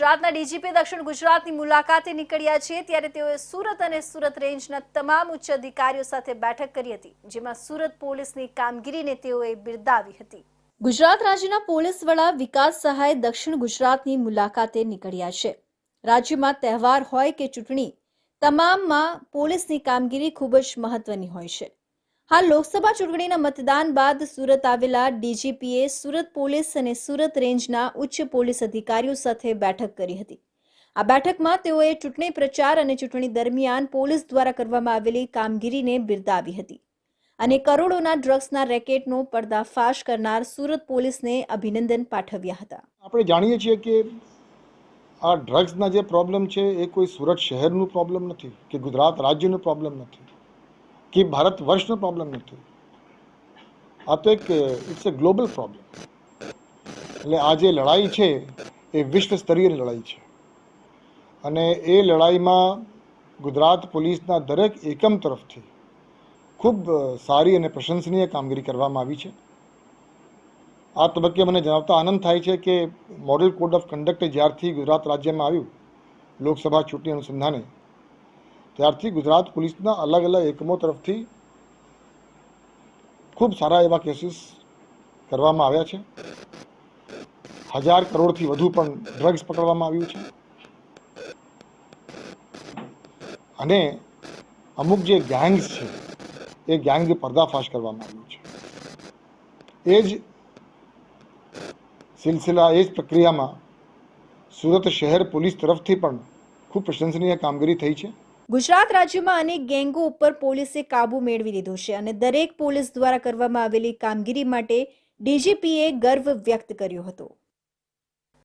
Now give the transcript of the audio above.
ગુજરાતના ડીજીપી દક્ષિણ ગુજરાતની મુલાકાતે નીકળ્યા છે, ત્યારે તેઓએ સુરત અને સુરત રેન્જના તમામ ઉચ્ચ અધિકારીઓ સાથે બેઠક કરી હતી, જેમાં સુરત પોલીસની કામગીરીને તેઓએ બિરદાવી હતી. ગુજરાત રાજ્યના પોલીસ વડા વિકાસ સહાય દક્ષિણ ગુજરાતની મુલાકાતે નીકળ્યા છે. રાજ્યમાં તહેવાર હોય કે ચૂંટણી, તમામમાં પોલીસની કામગીરી ખૂબ જ મહત્વની હોય છે. હાલ લોકસભા ચૂંટણીના મતદાન બાદ સુરત આવેલા ડીજીપીએ સુરત પોલીસ અને સુરત રેન્જના ઉચ્ચ પોલીસ અધિકારીઓ સાથે બેઠક કરી હતી. આ બેઠકમાં તેઓએ ચૂંટણી પ્રચાર અને ચૂંટણી દરમિયાન પોલીસ દ્વારા કરવામાં આવેલી કામગીરીને બિરદાવી હતી અને કરોડોના ડ્રગ્સના રેકેટનો પર્દાફાશ કરનાર સુરત પોલીસને અભિનંદન પાઠવ્યા હતા. આપણે જાણીએ છીએ કે આ ડ્રગ્સના જે પ્રોબ્લેમ છે એ કોઈ સુરત શહેરનું પ્રોબ્લેમ નથી કે ગુજરાત રાજ્યનું પ્રોબ્લેમ નથી. કે ભારત વર્ષનો પ્રોબ્લેમ નથી આ તો એક ઇટ્સ અ ગ્લોબલ પ્રોબ્લેમ એટલે આ જે લડાઈ છે, એ વિશ્વ સ્તરીય લડાઈ છે। અને એ લડાઈમાં ગુજરાત પોલીસના દરેક એકમ તરફથી ખૂબ સારી અને પ્રશંસનીય કામગીરી કરવામાં આવી છે। આ તબક્કે મને જણાવતા આનંદ થાય છે કે મોડેલ કોડ ઓફ કન્ડક્ટ જ્યારથી ગુજરાત રાજ્યમાં આવ્યું, લોકસભા ચૂંટણી અનુસંધાને ત્યારથી ગુજરાત પોલીસના અલગ અલગ એકમો તરફથી ખૂબ સારા એવા કેસીસ કરવામાં આવ્યા છે. હજાર કરોડથી વધુ પણ ડ્રગ્સ પકડવામાં આવ્યું છે. અને અમુક જે ગેંગ્સ છે, એ ગેંગ પર્દાફાશ કરવામાં આવ્યું છે. એ જ સિલસિલા, એ જ પ્રક્રિયામાં સુરત શહેર પોલીસ તરફથી પણ ખૂબ પ્રશંસનીય કામગીરી થઈ છે. ગુજરાત રાજ્યમાં અનેક ગેંગો ઉપર પોલીસે કાબુ મેળવી લીધો છે અને દરેક પોલીસ દ્વારા કરવામાં આવેલી કામગીરી માટે ડીજીપીએ ગર્વ વ્યક્ત કર્યો હતો.